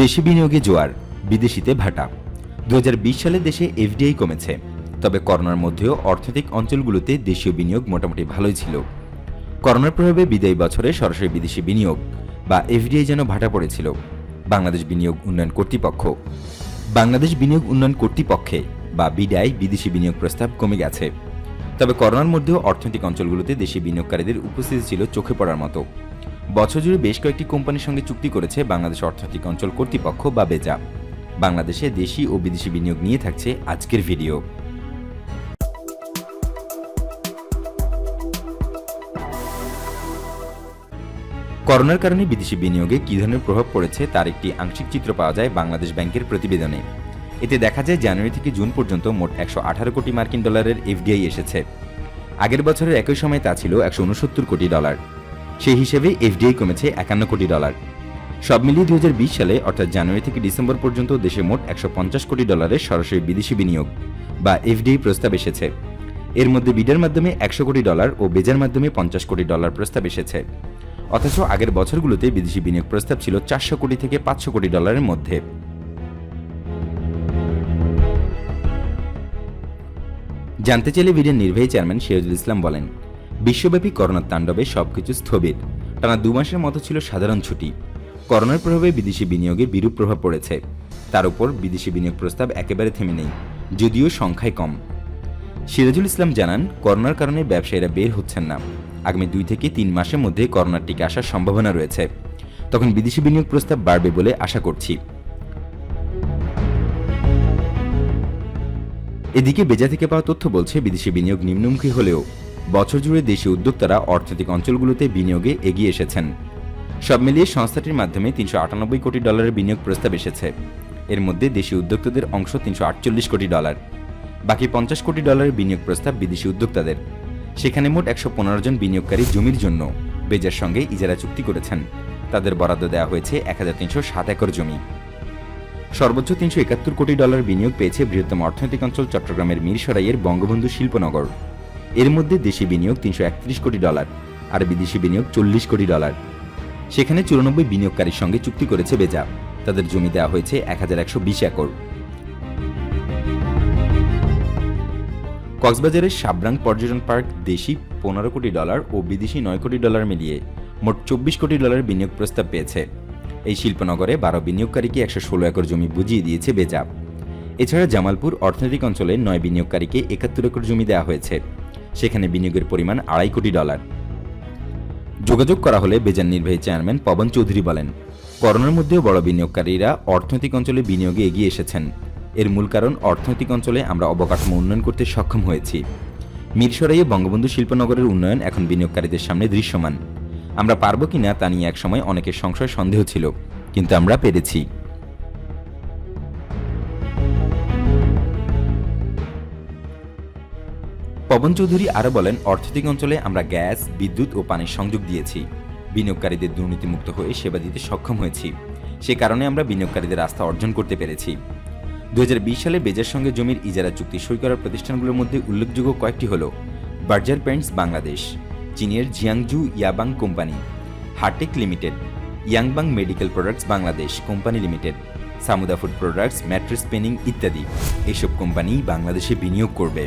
দেশি বিনিয়োগে জোয়ার, বিদেশিতে ভাটা। দু হাজার বিশ সালে দেশে এফডিআই কমেছে, তবে করোনার মধ্যেও অর্থনৈতিক অঞ্চলগুলোতে দেশীয় বিনিয়োগ মোটামুটি ভালোই ছিল। করোনার প্রভাবে বিদায়ী বছরে সরাসরি বিদেশি বিনিয়োগ বা এফডিআই যেন ভাটা পড়েছিল। বাংলাদেশ বিনিয়োগ উন্নয়ন কর্তৃপক্ষ। বাংলাদেশ বিনিয়োগ উন্নয়ন কর্তৃপক্ষে বা বিডাই বিদেশি বিনিয়োগ প্রস্তাব কমে গেছে। তবে করোনার মধ্যেও অর্থনৈতিক অঞ্চলগুলোতে দেশি বিনিয়োগকারীদের উপস্থিতি ছিল চোখে পড়ার মতো। বছর জুড়ে বেশ কয়েকটি কোম্পানির সঙ্গে চুক্তি করেছে বাংলাদেশ অর্থনৈতিক অঞ্চল কর্তৃপক্ষ বা বেজা। বাংলাদেশে দেশি ও বিদেশি বিনিয়োগ নিয়ে থাকছে আজকের ভিডিও। করোনার কারণে বিদেশি বিনিয়োগে কী ধরনের প্রভাব পড়েছে তার একটি আংশিক চিত্র পাওয়া যায় বাংলাদেশ ব্যাংকের প্রতিবেদনে। এতে দেখা যায় জানুয়ারি থেকে জুন পর্যন্ত মোট একশো আঠারো কোটি মার্কিন ডলারের এফডিআই এসেছে। আগের বছরের একই সময় তা ছিল একশো উনসত্তর কোটি ডলার। সেই হিসেবে এফডিআই কমেছে একান্ন কোটি ডলার। সব মিলিয়ে দুই হাজার বিশ সালে, অর্থাৎ জানুয়ারি থেকে ডিসেম্বর পর্যন্ত দেশে মোট একশো পঞ্চাশ কোটি ডলারের সরাসরি বিদেশি বিনিয়োগ বা এফডিআই প্রস্তাব এসেছে। এর মধ্যে বিডের মাধ্যমে একশো কোটি ডলার ও বেজার মাধ্যমে পঞ্চাশ কোটি ডলার প্রস্তাব এসেছে। অথচ আগের বছরগুলোতে বিদেশি বিনিয়োগ প্রস্তাব ছিল চারশো কোটি থেকে পাঁচশো কোটি ডলারের মধ্যে। জানতে চাইলে বিডের নির্বাহী চেয়ারম্যান সিরাজুল ইসলাম বলেন বিশ্বব্যাপী করোনার তাণ্ডবে সবকিছু স্থবির। টানা দু মাসের মতো ছিল সাধারণ ছুটি। করোনার প্রভাবে বিদেশি বিনিয়োগে বিরূপ প্রভাব পড়েছে। তার উপর বিদেশি বিনিয়োগ প্রস্তাব একেবারে থেমে নেই, যদিও সংখ্যায় কম। সিরাজুল ইসলাম জানান, করোনার কারণে ব্যবসায়ীরা বের হচ্ছেন না। আগামী দুই থেকে তিন মাসের মধ্যে করোনার টিকা আসার সম্ভাবনা রয়েছে। তখন বিদেশি বিনিয়োগ প্রস্তাব বাড়বে বলে আশা করছি। এদিকে বেজা থেকে পাওয়া তথ্য বলছে, বিদেশি বিনিয়োগ নিম্নমুখী হলেও বছর জুড়ে দেশি উদ্যোক্তারা অর্থনৈতিক অঞ্চলগুলোতে বিনিয়োগে এগিয়ে এসেছেন। সব মিলিয়ে সংস্থাটির মাধ্যমে তিনশো আটানব্বই কোটি ডলারের বিনিয়োগ প্রস্তাব এসেছে। এর মধ্যে দেশি উদ্যোক্তাদের অংশ তিনশো আটচল্লিশ কোটি ডলার। বাকি পঞ্চাশ কোটি ডলারের বিনিয়োগ প্রস্তাব বিদেশি উদ্যোক্তাদের। সেখানে মোট একশো পনেরো জন বিনিয়োগকারী জমির জন্য বেজার সঙ্গে ইজারা চুক্তি করেছেন। তাদের বরাদ্দ দেওয়া হয়েছে এক হাজার তিনশো সাত একর জমি। সর্বোচ্চ তিনশো একাত্তর কোটি ডলার বিনিয়োগ পেয়েছে বৃহত্তম অর্থনৈতিক অঞ্চল চট্টগ্রামের মিরসরাইয়ের বঙ্গবন্ধু শিল্পনগর। এর মধ্যে দেশি বিনিয়োগ তিনশো একত্রিশ কোটি ডলার, আর বিদেশি বিনিয়োগ চল্লিশ কোটি ডলার। সেখানে চুরানব্বই বিনিয়োগকারীর সঙ্গে চুক্তি করেছে বেজা তাদের জমি দেওয়া হয়েছে এক হাজার একশো বিশ একর। কক্সবাজারের সাবরাং পর্যটন পার্ক দেশি পনেরো কোটি ডলার ও বিদেশি নয় কোটি ডলার মিলিয়ে মোট চব্বিশ কোটি ডলার বিনিয়োগ প্রস্তাব পেয়েছে। এই শিল্পনগরে বারো বিনিয়োগকারীকে একশো ষোলো একর জমি বুঝিয়ে দিয়েছে বেজা এছাড়া জামালপুর অর্থনৈতিক অঞ্চলে নয় বিনিয়োগকারীকে একাত্তর একর জমি দেওয়া হয়েছে। সেখানে বিনিয়োগের পরিমাণ আড়াই কোটি ডলার। যোগাযোগ করা হলে বেজার নির্বাহী চেয়ারম্যান পবন চৌধুরী বলেন, করোনার মধ্যেও বড় বিনিয়োগকারীরা অর্থনৈতিক অঞ্চলে বিনিয়োগে এগিয়ে এসেছেন। এর মূল কারণ অর্থনৈতিক অঞ্চলে আমরা অবকাঠামো উন্নয়ন করতে সক্ষম হয়েছি। মিরসরাইয়ে বঙ্গবন্ধু শিল্পনগরের উন্নয়ন এখন বিনিয়োগকারীদের সামনে দৃশ্যমান। আমরা পারব কিনা তা নিয়ে একসময় অনেকের সংশয় সন্দেহ ছিল, কিন্তু আমরা পেরেছি। পবন চৌধুরী আরও বলেন, অর্থনৈতিক অঞ্চলে আমরা গ্যাস, বিদ্যুৎ ও পানির সংযোগ দিয়েছি। বিনিয়োগকারীদের দুর্নীতিমুক্ত হয়ে সেবা দিতে সক্ষম হয়েছি। সে কারণে আমরা বিনিয়োগকারীদের আস্থা অর্জন করতে পেরেছি। দু হাজার বিশ সালে বেজার সঙ্গে জমির ইজারা চুক্তি সই করার প্রতিষ্ঠানগুলোর মধ্যে উল্লেখযোগ্য কয়েকটি হল, বার্জার পেন্টস বাংলাদেশ, চীনের Jiangsu Yabang company, হার্টেক limited, Yangbang medical products Bangladesh company limited, Samuda food products, mattress paining ইত্যাদি। এসব কোম্পানি বাংলাদেশে বিনিয়োগ করবে।